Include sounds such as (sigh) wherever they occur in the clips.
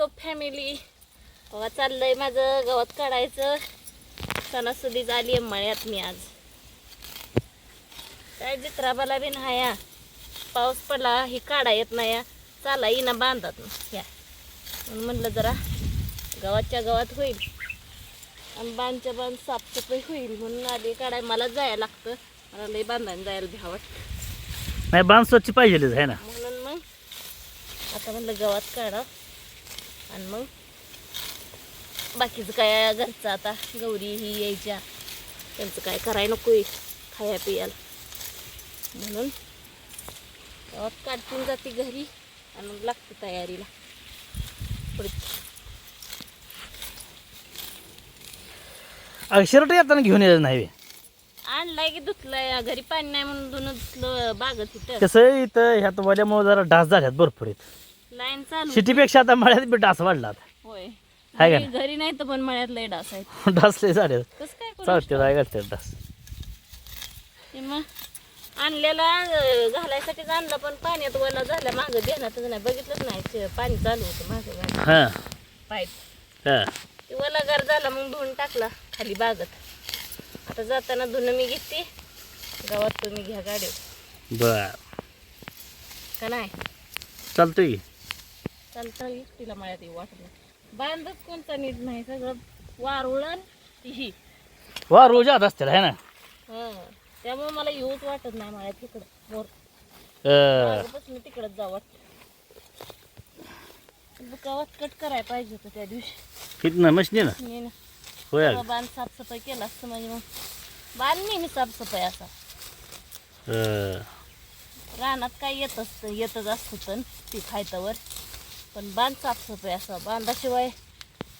YouTube family बघा चाललंय माझं गवत काढायचं. सणासुदी झाली आहे मळ्यात मी आज. काय जित्राबाला बी नाही या. पाऊस पडला ही काढा येत नाही या. चाला येईना बांधतात या. म्हणून म्हणलं जरा गावाच्या गावात होईल. आणि बांधच्या बांध साफसफाई होईल म्हणून आधी काढाय मला जायला लागतं. मला लई बांधायला जायला भ्या वाटतं. नाही बांध स्वच्छ पाहिजेलच आहे ना? म्हणून मग आता म्हणलं गवत काढा. आणि मग बाकीचं काय घरचं आता? गौरी ही यायच्या. त्यांचं काय करायला नको आहे खाया पियाला. म्हणून गवत काढतीन जाते घरी आणि मग लागते तयारीला. अक्षरट येताना घेऊन यायचं नाही. आणलाय की धुतलंय. घरी पाणी नाही म्हणून धुणं धुतलं बागत इथं कसं इथं? ह्यात वल्यामुळे जरा डास झाल्यात भरपूर आहेत. लाईन चालू सिटीपेक्षा आता मळ्यात बी डास वाढला. होय. हाय का घरी घरी नाही तर पण मळ्यात लय डास आहेत. (laughs) डास लय झाले. कसं काय करू चालते काय करते डास. ते मग आणलेला अं, घालायसाठीच आणला पण पाण्यात वला झाला मागं देण्यातच नाही. बघितलंच नाही ते पाणी चालू होतं मागं. हां. पाईप. हां. ते वला गार झाला मग धुवून टाकला खाली बागत. आता जाताना धुणं मी घेते. गावात तुम्ही घ्या गाडी. बर. का नाही? चालतोय की. चालतं एकटीला मळ्यात येऊ नाही. बांधच कोणता नीट नाही सगळं वारुळण ही वा रोज आत असतील ना? हं त्यामुळे मला येऊच वाटत नाही मळ्यात तिकडं मोर अं, तिकडंच जावं वाटतं. गावात कट करायला पाहिजे होतं त्या दिवशी. मशीन ना मी ना. होय. बांध साफसफाई केला असतं म्हणजे मग. बांध नेहमी साफसफाई असा. अं, रानात काय येत असतं येतच असतं तर पीक खायतावर पण बांध साफसफाई असा. बांधाशिवाय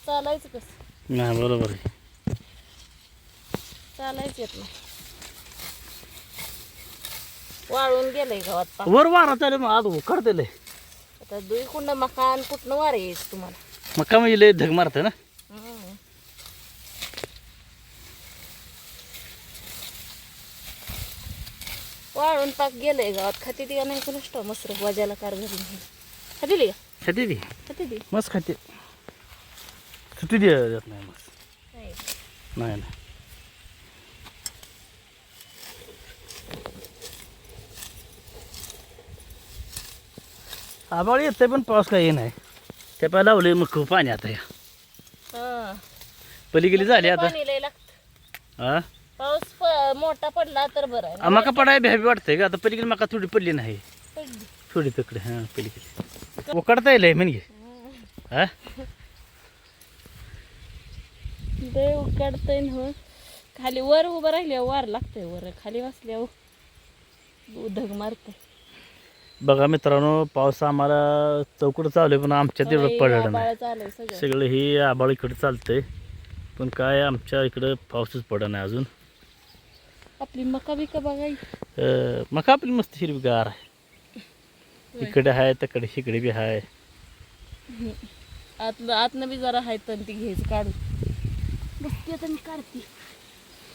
चालायचं कसं? नाही बरोबर आहे. चालायचं येत नाही. वाळून गेलंय गावात वर वारा चालू मग आज उकडते लय. आता दुई कुंड मकान कुठनं वारे यायचं तुम्हाला? मग का म्हणजे लय धग मारते ना? हम्म. वाळून पाक गेलंय गावात. खाती ती का नाही कोण स्टॉ मस्त वाजायला कार घरी नाही. खाती मस्त खाते. सुट्टी दे देत नाही मस्त. नाही. नाही आबाळ येते पण पाऊस काही नाही. ते पाय लावले मग खूप पाणी आता या. पलीकडे झाली आता. पाणी हा पाऊस मोठा पडला तर बरं मका पडाय भ्यावी वाटतंय का आता पलीकडे मका थोडी पडली नाही. थोडी तिकडे हा पलीकडे उकडता येईल म्हणजे हा? लय उकडतंय ना हो. खाली वर उभं राहिल्यावर वार लागतंय वर. खाली बसल्यावर ढग मारतंय. बघा मित्रांनो पाऊस आम्हाला चौकड चालू आहे पण आमच्या तेवढं पडलं नाही. सगळं. हे आबाळ इकडे चालतंय. पण काय आमच्या इकडं पाऊसच पडत नाही अजून. आपली मका बिका बघाय मका आपली मस्त हिरवीगार आहे. इकडे आहे तिकडे इकडे बी आहे आतलं आतनं बी जरा आहे तर ती घ्यायचं काढून. बसते आता मी काढते.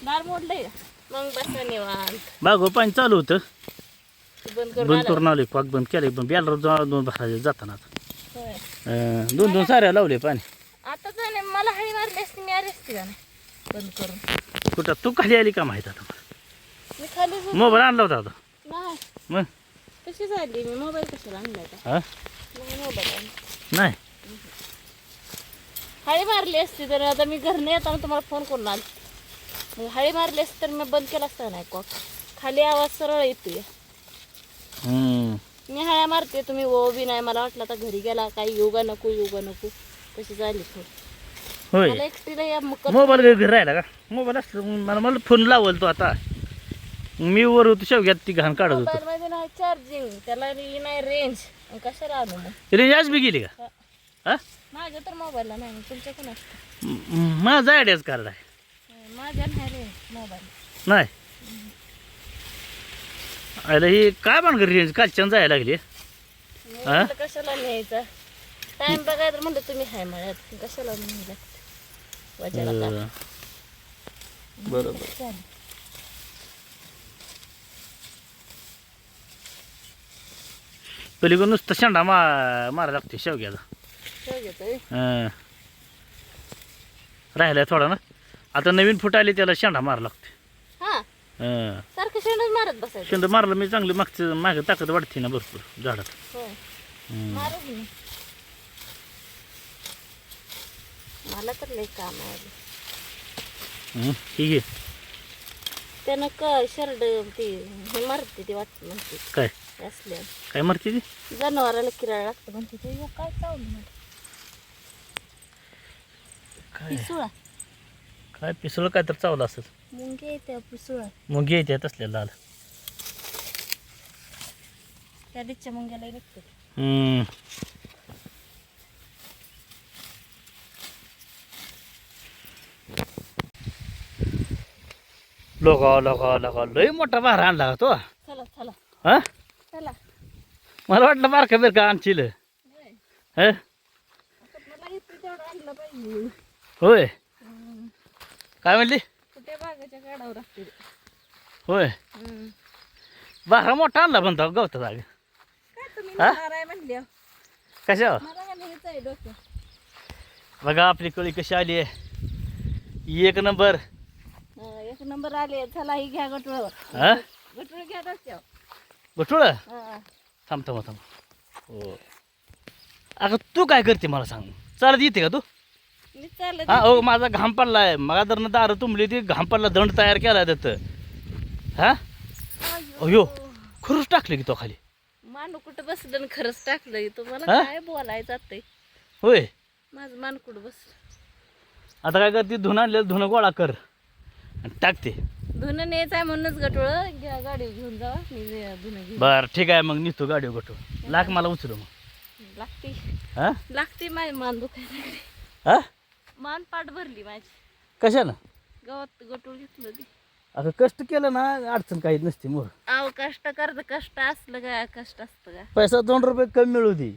दार मोडलंय? मग बसा निवांत. बागो पाणी चालू होतं. बंद करून बंद आला. करून आले पाक बंद केले पण बॅलर दोन भरायचे जाताना आता. होय. अं, दोन दोन साऱ्या लावले पाणी. आता जाणे मला हळी मारली असती मी आली असती का नाही? बंद करून. कुठं तू खाली आली का माहीत आता? मी खाली झोप- मोबाईल आणला होता आता. नाही. मग? कशी झाली? मी मोबाईल कशाला आणला हा? मग मोबाईल नाही. हळी मारली असती तर आता मी घरने येताना तुम्हाला फोन करून आली. मग हळी मारली असती तर मी बंद केला असता नाही कॉक खाली आवाज सरळ येतोय. हम्म. मी हळ्या मारते तुम्ही ओ बी नाही. मला वाटलं आता घरी गेला काही योगा नको योगा नको. कशी झाली थोडी मला होय एकटीला या मकर मोबाईल घरी राहिला का? मोबाईल असतो मला मला फोन लावल तो आता. मी वर होतो शेवग्यात ती घाण काढत होतो. मोबाईल मध्ये नाही चार्जिंग त्याला री- नाही रेंज कशाला आणू मग? रिचार्ज बी गेली का? हा. माझ्या तर मोबाईलला नाही तुमच्या असतं. म- माझा आयडियाच कार्ड आहे. माझ्या नाही रेंज मोबाईल. नाही? आयला ही काय भानगड रेंज कालच्यान जायला लागली. हा? कशाला न्यायचा? टाइम बघाय तर म्हणलं तुम्ही हाय म्हणत कशाला न्यायला वजाला बरोबर. चालेल. पलीकडून नुसतं शेंडा मा मारा लागते शेवग्याचा. हं. राहिलाय थोडा ना. आता नवीन फुट आली त्याला शेंडा मारा लागते हा. हं. शेंड मारलं मी चांगली मागचं मागे ताकद वाढते ना भरपूर झाडात. मला तर लय काम आहे. हं. ठीक आहे त्यानं क शर्ट ती मारते ती वाटत म्हणते काय? असल्या काय मारते ती? जनावराला किराळा लागतं म्हणते ते. ह्यो काय चावलं पिसुळा. काय पिसळ काय तर चावलं असेल. मुंगे येते पिसुळा. मग घ्यायचे तसल्या लाल. त्या दिसच्या मुंग्याला निघतो. लोका लोका लोका लय मोठा बाहेर आणला तो? चला चला. हा? मला वाटलं बारका बिरका आणशील. होय. हं? काय म्हणली? बागाच्या होय. बारा मोठा आणला म्हणतो गवता जाग काय तुम्ही हा? म्हणणार आहे म्हणल्या कशा मला का नाही हेच आहे डोकं. बघा आपली कळी कशी आली आहे. एक नंबर. हा, एक नंबर आले चला ही घ्या गटुळावर हा? गटुळ घ्या रस्त्यावर बटुळ हा. थांब थांब थांब. हो. अगं तू काय करते मला सांग. चालत येते का तू? हा हो माझा घाम पडलाय. मगा तर दारं तुंबली ती घाम पडला दंड तयार केला त्यात. हा? अयो. खरंच टाकले की तो खाली. मानू कुठं बसलं खरंच टाकलं तुम्हाला हा? काय बोलायचं आता होय. माझं मान कुठं बस आता काय करते? धुणं आणलेलं धुणं गोळा कर. आणि टाकते. धुणं न्यायचं आहे म्हणूनच गटुळ. घ्या गाडी घेऊन जावा मी धुणं घेऊन बर ठीक आहे मग निघतो गाडी गोठो लाख मला उचलू मग. लागते. हा? लागते माझी मान दुखायला. हा? मान पाठ भरली माझी. कशानं गावात गटुळ घेतलं ती आता कष्ट केलं ना अडचण काही नसते मोर. अहो कष्ट करत कष्ट असलं काय कष्ट असतं का? पैसा दोन रुपये कमी मिळू दे.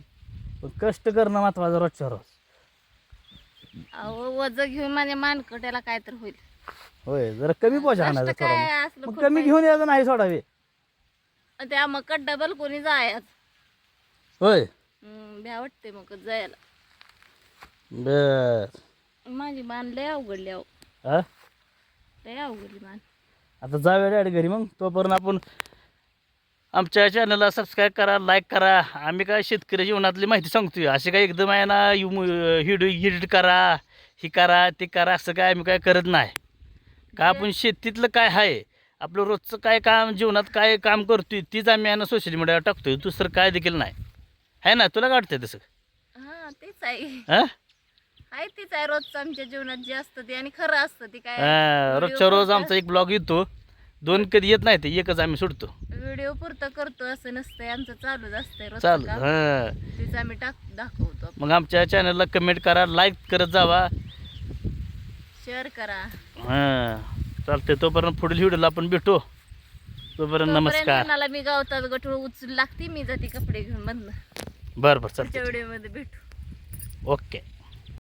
पण कष्ट करणं महत्वाचं रोजच्या रोज. अहो वज घेऊन माझ्या मानकट्याला काय तर होईल. होय जरा कमी पोचा आणायचा कष्ट काय थोडा असलं मग खूप कमी घेऊन यायचं नाही सोडावे. आहे. त्या मग डबल कोणी जायच होय. भ्या वाटते मग जायला. बर. माझी मान लय अवघडली अहो हा लय अवघडली मान. आता जाऊया डॅडी घरी मग. तोपर्यंत आपण आमच्या चॅनलला सबस्क्राईब करा लाईक करा. आम्ही काय शेतकरी जीवनातली माहिती सांगतोय. असे काय एकदम आहे ना व्हिडिओ एडिट करा ही करा ते करा. असं काय आम्ही काय करत नाही. का आपण शेतीतलं काय आहे आपलं रोजचं काय काम जीवनात काय काम करतोय तीच आम्ही आहे ना सोशल मीडियावर टाकतोय. दुसरं काय देखील नाही. आहे ना? तुला काय वाटतंय तसं? हा तेच आहे. हां? आहे तीच आहे. रोजचं आमच्या जीवनात जे असतं ते आणि खरं असतं ते काय. हां, रोजच्या रोज आमचा एक ब्लॉग येतो. दोन कधी येत नाही ते एकच आम्ही सोडतो. व्हिडिओ पुरतं करतो असं नसतंय आमचं चालूच असतंय रोजचं चालू काम. हां. तेच आम्ही टाक दाखवतो. मग आमच्या चॅनलला कमेंट करा लाईक करत जावा. शेअर करा. हां चालतंय. तोपर्यंत पुढील व्हिडिओला आपण भेटू. तोपर्यंत नमस्कार. मला मी गावतात गटूळ उचलू लागते मी जाते कपडे घेऊन मधनं. बरं बरं पुढच्या चालतंय व्हिडिओमध्ये भेटू. ओके.